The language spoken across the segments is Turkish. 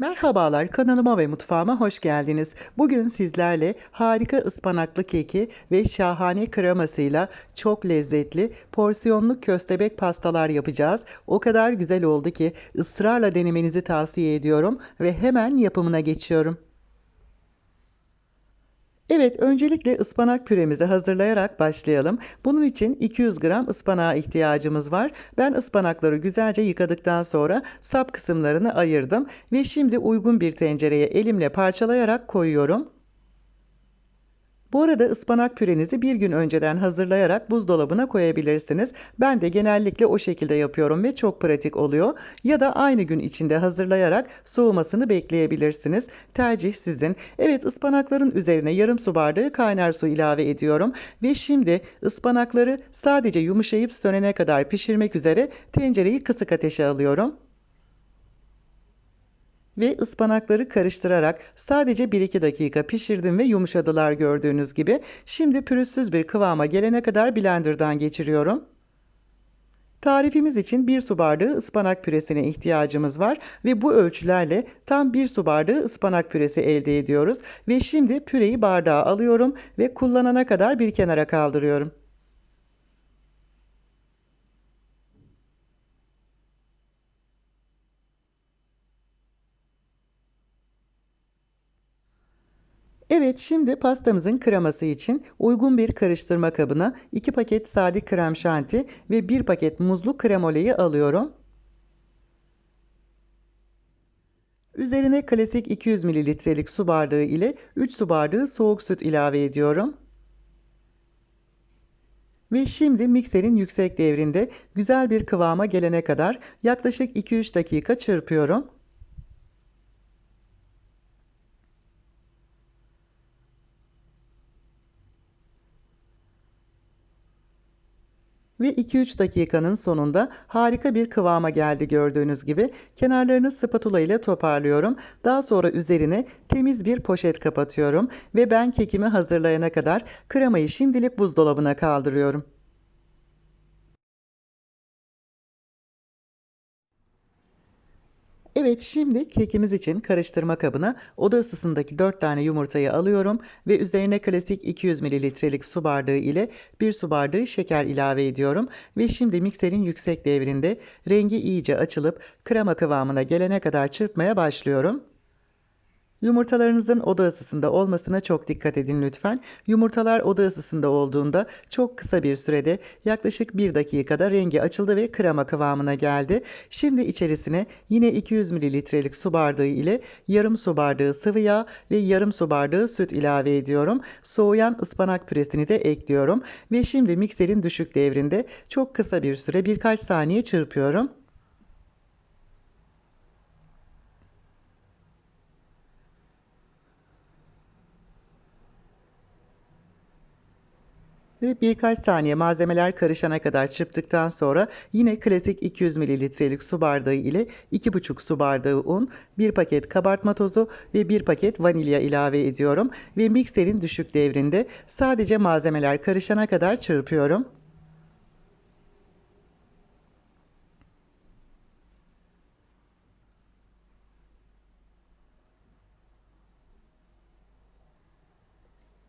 Merhabalar kanalıma ve mutfağıma hoş geldiniz. Bugün sizlerle harika ıspanaklı keki ve şahane kremasıyla çok lezzetli porsiyonlu köstebek pastalar yapacağız. O kadar güzel oldu ki ısrarla denemenizi tavsiye ediyorum ve hemen yapımına geçiyorum. Evet, öncelikle ıspanak püremizi hazırlayarak başlayalım. Bunun için 200 gram ıspanağa ihtiyacımız var. Ben ıspanakları güzelce yıkadıktan sonra sap kısımlarını ayırdım ve şimdi uygun bir tencereye elimle parçalayarak koyuyorum. Bu arada ıspanak pürenizi bir gün önceden hazırlayarak buzdolabına koyabilirsiniz. Ben de genellikle o şekilde yapıyorum ve çok pratik oluyor. Ya da aynı gün içinde hazırlayarak soğumasını bekleyebilirsiniz. Tercih sizin. Evet ıspanakların üzerine yarım su bardağı kaynar su ilave ediyorum. Ve şimdi ıspanakları sadece yumuşayıp sönene kadar pişirmek üzere tencereyi kısık ateşe alıyorum ve ıspanakları karıştırarak sadece 1-2 dakika pişirdim ve yumuşadılar gördüğünüz gibi. Şimdi pürüzsüz bir kıvama gelene kadar blenderdan geçiriyorum. Tarifimiz için 1 su bardağı ıspanak püresine ihtiyacımız var ve bu ölçülerle tam 1 su bardağı ıspanak püresi elde ediyoruz. Ve şimdi püreyi bardağa alıyorum ve kullanana kadar bir kenara kaldırıyorum. Evet şimdi pastamızın kreması için uygun bir karıştırma kabına 2 paket sade krem şanti ve 1 paket muzlu kremoleyi alıyorum. Üzerine klasik 200 mililitrelik su bardağı ile 3 su bardağı soğuk süt ilave ediyorum. Ve şimdi mikserin yüksek devrinde güzel bir kıvama gelene kadar yaklaşık 2-3 dakika çırpıyorum. Ve 2-3 dakikanın sonunda harika bir kıvama geldi gördüğünüz gibi. Kenarlarını spatula ile toparlıyorum. Daha sonra üzerine temiz bir poşet kapatıyorum. Ve ben kekimi hazırlayana kadar kremayı şimdilik buzdolabına kaldırıyorum. Evet şimdi kekimiz için karıştırma kabına oda ısısındaki 4 tane yumurtayı alıyorum ve üzerine klasik 200 mililitrelik su bardağı ile 1 su bardağı şeker ilave ediyorum. Ve şimdi mikserin yüksek devrinde rengi iyice açılıp krema kıvamına gelene kadar çırpmaya başlıyorum. Yumurtalarınızın oda ısısında olmasına çok dikkat edin lütfen. Yumurtalar oda ısısında olduğunda çok kısa bir sürede yaklaşık 1 dakikada rengi açıldı ve krema kıvamına geldi. Şimdi içerisine yine 200 mililitrelik su bardağı ile yarım su bardağı sıvı yağ ve yarım su bardağı süt ilave ediyorum. Soğuyan ıspanak püresini de ekliyorum ve şimdi mikserin düşük devrinde çok kısa bir süre birkaç saniye çırpıyorum. Ve birkaç saniye malzemeler karışana kadar çırptıktan sonra yine klasik 200 mililitrelik su bardağı ile 2,5 su bardağı un, 1 paket kabartma tozu ve 1 paket vanilya ilave ediyorum. Ve mikserin düşük devrinde sadece malzemeler karışana kadar çırpıyorum.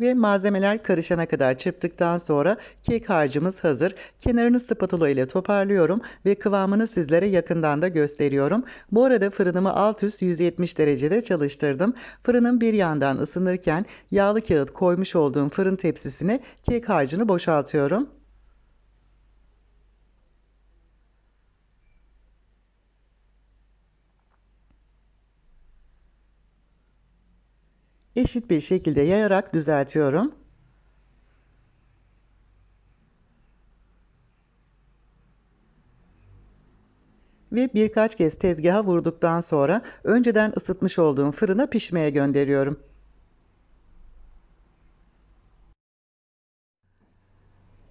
Ve malzemeler karışana kadar çırptıktan sonra kek harcımız hazır. Kenarını spatula ile toparlıyorum ve kıvamını sizlere yakından da gösteriyorum. Bu arada fırınımı alt üst 170 derecede çalıştırdım. Fırının bir yandan ısınırken yağlı kağıt koymuş olduğum fırın tepsisine kek harcını boşaltıyorum. Eşit bir şekilde yayarak düzeltiyorum. Ve birkaç kez tezgaha vurduktan sonra önceden ısıtmış olduğum fırına pişmeye gönderiyorum.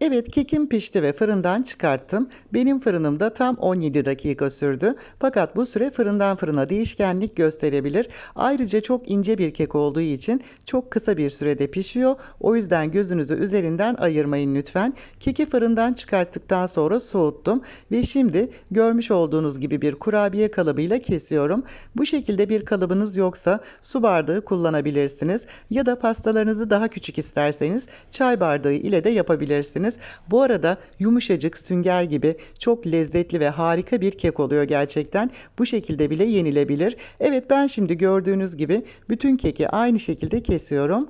Evet kekim pişti ve fırından çıkarttım. Benim fırınımda tam 17 dakika sürdü. Fakat bu süre fırından fırına değişkenlik gösterebilir. Ayrıca çok ince bir kek olduğu için çok kısa bir sürede pişiyor. O yüzden gözünüzü üzerinden ayırmayın lütfen. Keki fırından çıkarttıktan sonra soğuttum ve şimdi görmüş olduğunuz gibi bir kurabiye kalıbıyla kesiyorum. Bu şekilde bir kalıbınız yoksa su bardağı kullanabilirsiniz ya da pastalarınızı daha küçük isterseniz çay bardağı ile de yapabilirsiniz. Bu arada yumuşacık sünger gibi çok lezzetli ve harika bir kek oluyor gerçekten. Bu şekilde bile yenilebilir. Evet ben şimdi gördüğünüz gibi bütün keki aynı şekilde kesiyorum.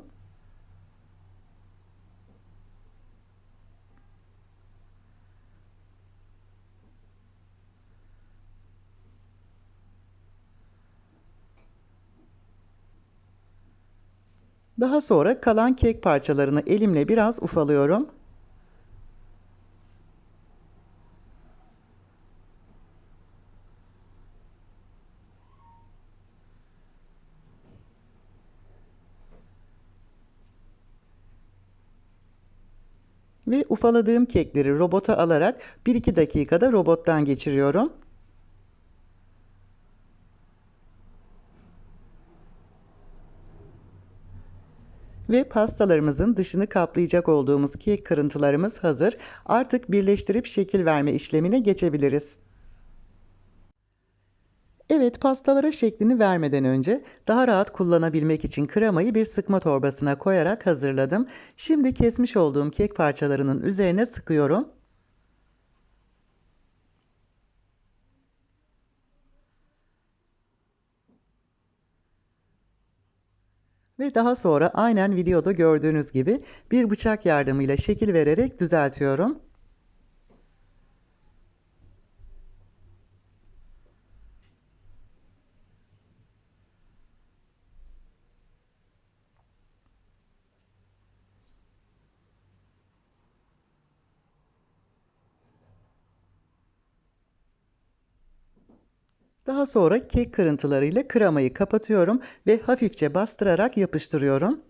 Daha sonra kalan kek parçalarını elimle biraz ufalıyorum. Ve ufaladığım kekleri robota alarak 1-2 dakikada robottan geçiriyorum. Ve pastalarımızın dışını kaplayacak olduğumuz kek kırıntılarımız hazır. Artık birleştirip şekil verme işlemine geçebiliriz. Evet pastalara şeklini vermeden önce daha rahat kullanabilmek için kremayı bir sıkma torbasına koyarak hazırladım. Şimdi kesmiş olduğum kek parçalarının üzerine sıkıyorum. Ve daha sonra aynen videoda gördüğünüz gibi bir bıçak yardımıyla şekil vererek düzeltiyorum. Daha sonra kek kırıntılarıyla kremayı kapatıyorum ve hafifçe bastırarak yapıştırıyorum.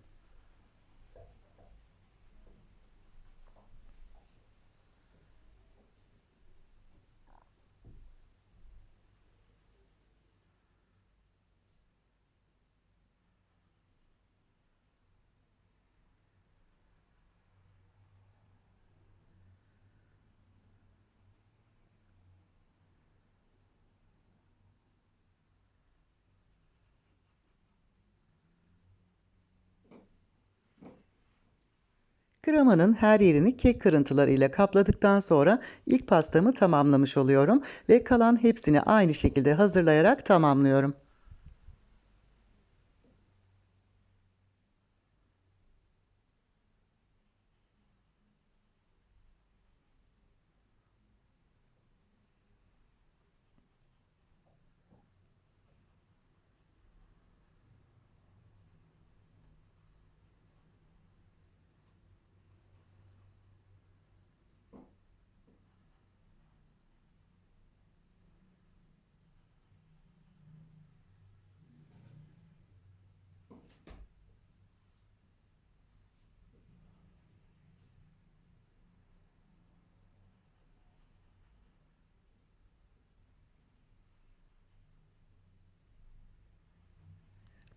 Kremanın her yerini kek kırıntılarıyla kapladıktan sonra ilk pastamı tamamlamış oluyorum ve kalan hepsini aynı şekilde hazırlayarak tamamlıyorum.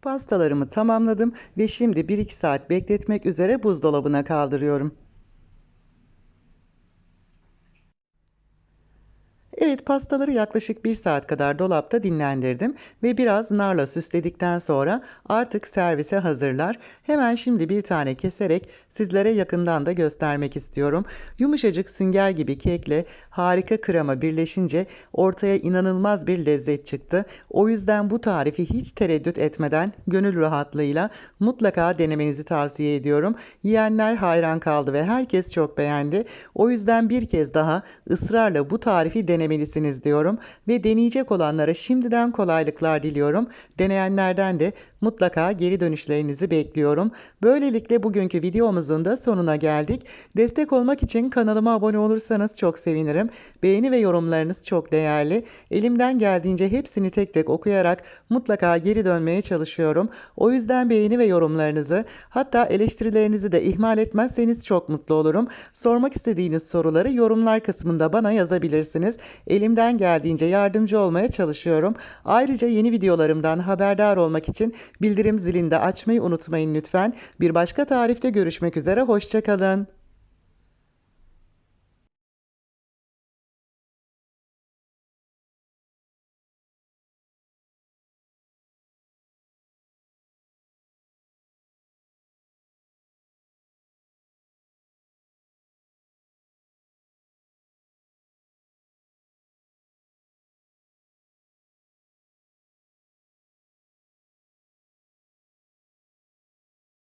Pastalarımı tamamladım ve şimdi 1-2 saat bekletmek üzere buzdolabına kaldırıyorum. Pastaları yaklaşık 1 saat kadar dolapta dinlendirdim ve biraz narla süsledikten sonra artık servise hazırlar. Hemen şimdi bir tane keserek sizlere yakından da göstermek istiyorum. Yumuşacık sünger gibi kekle harika krema birleşince ortaya inanılmaz bir lezzet çıktı. O yüzden bu tarifi hiç tereddüt etmeden gönül rahatlığıyla mutlaka denemenizi tavsiye ediyorum. Yiyenler hayran kaldı ve herkes çok beğendi. O yüzden bir kez daha ısrarla bu tarifi denemelisiniz deneyebilirsiniz diyorum ve deneyecek olanlara şimdiden kolaylıklar diliyorum. Deneyenlerden de mutlaka geri dönüşlerinizi bekliyorum. Böylelikle bugünkü videomuzun da sonuna geldik. Destek olmak için kanalıma abone olursanız çok sevinirim. Beğeni ve yorumlarınız çok değerli. Elimden geldiğince hepsini tek tek okuyarak mutlaka geri dönmeye çalışıyorum. O yüzden beğeni ve yorumlarınızı hatta eleştirilerinizi de ihmal etmezseniz çok mutlu olurum. Sormak istediğiniz soruları yorumlar kısmında bana yazabilirsiniz. Elimden geldiğince yardımcı olmaya çalışıyorum. Ayrıca yeni videolarımdan haberdar olmak için bildirim zilini de açmayı unutmayın lütfen. Bir başka tarifte görüşmek üzere. Hoşçakalın.